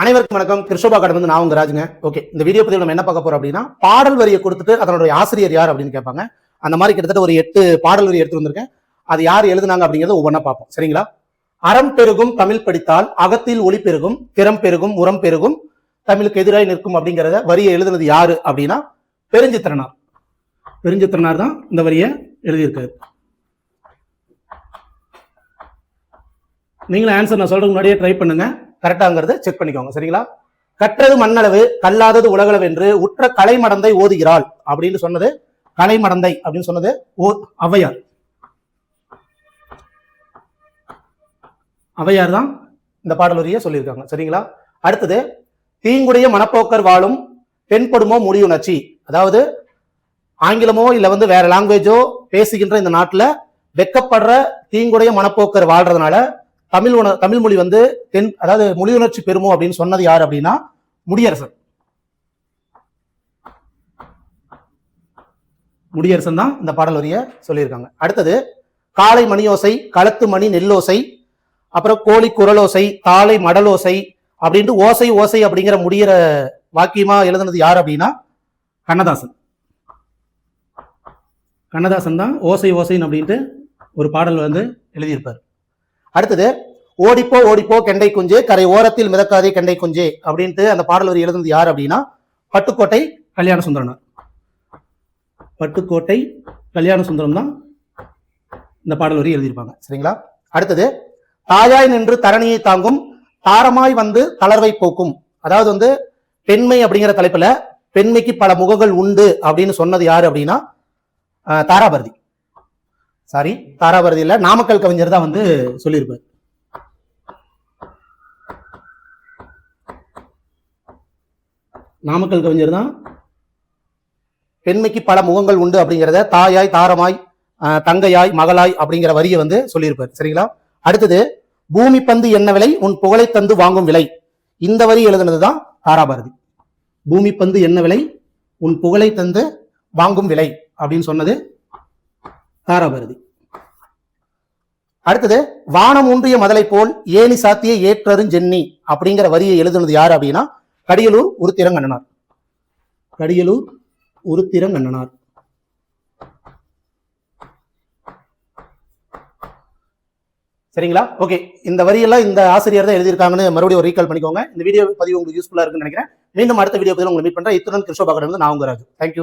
அனைவருக்கும் வணக்கம். கிருஷ்ணபா கடன் வந்து நான் உங்க ராஜுங்க. ஓகே இந்த வீடியோ பதிவு நம்ம என்ன பார்க்க போறோம் அப்படின்னா பாடல் வரியை கொடுத்துட்டு அதனுடைய ஆசிரியர் யார் அப்படின்னு கேட்பாங்க. அந்த மாதிரி கிட்டத்தட்ட ஒரு எட்டு பாடல் வரி எடுத்து வந்திருக்கேன். அது யார் எழுதுனாங்க அப்படிங்கறத ஒவ்வொன்றா பார்ப்போம். சரிங்களா? அறம் பெருகும் தமிழ் படித்தால் அகத்தில் ஒளி பெருகும் திறம் பெருகும் உரம் பெருகும் தமிழுக்கு எதிராய் நிற்கும் அப்படிங்கிறத வரியை எழுதுனது யாரு அப்படின்னா பெருஞ்சித்திரனார். பெருஞ்சித்திரனார் தான் இந்த வரியை எழுதியிருக்காரு. நீங்களும் ஆன்சர் நான் சொல்றதுக்கு முன்னாடியே ட்ரை பண்ணுங்க. கரெக்டாங்கிறத செக் பண்ணிக்கோங்க சரிங்களா? கற்றது மண்ணளவு கல்லாதது உலகளவு என்று உற்ற கலைமடந்தை ஓதுகிறாள் அப்படின்னு சொன்னது கலைமடந்தை அப்படின்னு சொன்னது ஓ ஔவையார். ஔவையார் தான் இந்த பாடலுரிய சொல்லியிருக்காங்க சரிங்களா? அடுத்தது தீங்குடைய மனப்போக்கர் வாழும் பெண்படுமோ முடியுணர்ச்சி. அதாவது ஆங்கிலமோ இல்லை வந்து வேற லாங்குவேஜோ பேசுகின்ற இந்த நாட்டில் வெக்கப்படுற தீங்குடைய மனப்போக்கர் வாழ்றதுனால தமிழ் உண தமிழ் மொழி வந்து தென் அதாவது மொழியுணர்ச்சி பெறுமோ அப்படின்னு சொன்னது யார் அப்படின்னா முடியரசன். முடியரசன் தான் இந்த பாடல் வரிய சொல்லியிருக்காங்க. அடுத்தது காலை மணியோசை களத்து மணி நெல்லோசை அப்புறம் கோழி குரலோசை தாளை மடலோசை அப்படின்ட்டு ஓசை ஓசை அப்படிங்கிற முடியிற வாக்கியமா எழுதுனது யார் அப்படின்னா கண்ணதாசன். கண்ணதாசன் தான் ஓசை ஓசைன்னு அப்படின்ட்டு ஒரு பாடல் வந்து எழுதியிருப்பார். அடுத்தது ஓடிப்போ ஓடிப்போ கெண்டை குஞ்சு கரை ஓரத்தில் மிதக்காதே கெண்டை குஞ்சு அப்படின்ட்டு அந்த பாடல் வரி எழுதுனது யார் அப்படின்னா பட்டுக்கோட்டை கல்யாண சுந்தரனார் பட்டுக்கோட்டை கல்யாண சுந்தரம் தான் இந்த பாடல் வரி எழுதியிருப்பாங்க. சரிங்களா? அடுத்தது தாயாய் நின்று தரணியை தாங்கும் தாரமாய் வந்து தளர்வை போக்கும் அதாவது வந்து பெண்மை அப்படிங்கிற தலைப்புல பெண்மைக்கு பல முகங்கள் உண்டு அப்படின்னு சொன்னது யாரு அப்படின்னா தாராபரதி. சாரி தாராபரதி நாமக்கல் கவிஞர் தான் வந்து சொல்லியிருப்பார். நாமக்கல் கவிஞர் தான். பெண்மைக்கு பல முகங்கள் உண்டு அப்படிங்கிறத தாயாய் தாரமாய் தங்கையாய் மகளாய் அப்படிங்கிற வரியை வந்து சொல்லியிருப்பார். சரிங்களா? அடுத்தது பூமி பந்து என்ன விலை? உன் புகழை தந்து வாங்கும் விலை. இந்த வரி எழுதுனது தான் தாராபாரதி. பூமி பந்து என்ன விலை? உன் புகழை தந்து வாங்கும் விலை அப்படின்னு சொன்னது தாராபாரதி அடுத்தது வானம் ஊன்றிய மதலை போல் ஏனி சாத்திய ஏற்றரும் ஜென்னி அப்படிங்கிற வரியை எழுதுனது யார் அப்படின்னா கடியலூர் உருத்திரங்கண்ணனார். கடியலூர் உருத்திரங்கண்ணனார். சரிங்களா? ஓகே. இந்த வரியெல்லாம் இந்த ஆசிரியர் தான் எழுதியிருக்காங்கன்னு மறுபடியும் ரீகால் பண்ணிக்கோங்க. இந்த வீடியோ பதிவு உங்களுக்கு யூஸ்ஃபுல்லா இருக்குன்னு நினைக்கிறேன். மீண்டும் அடுத்த வீடியோ பதிவு உங்களை மீட் பண்றேன். இத்துடன் கிருஷ்ணபாகடன் வந்து நான் உங்க ராஜு. தேங்க்யூ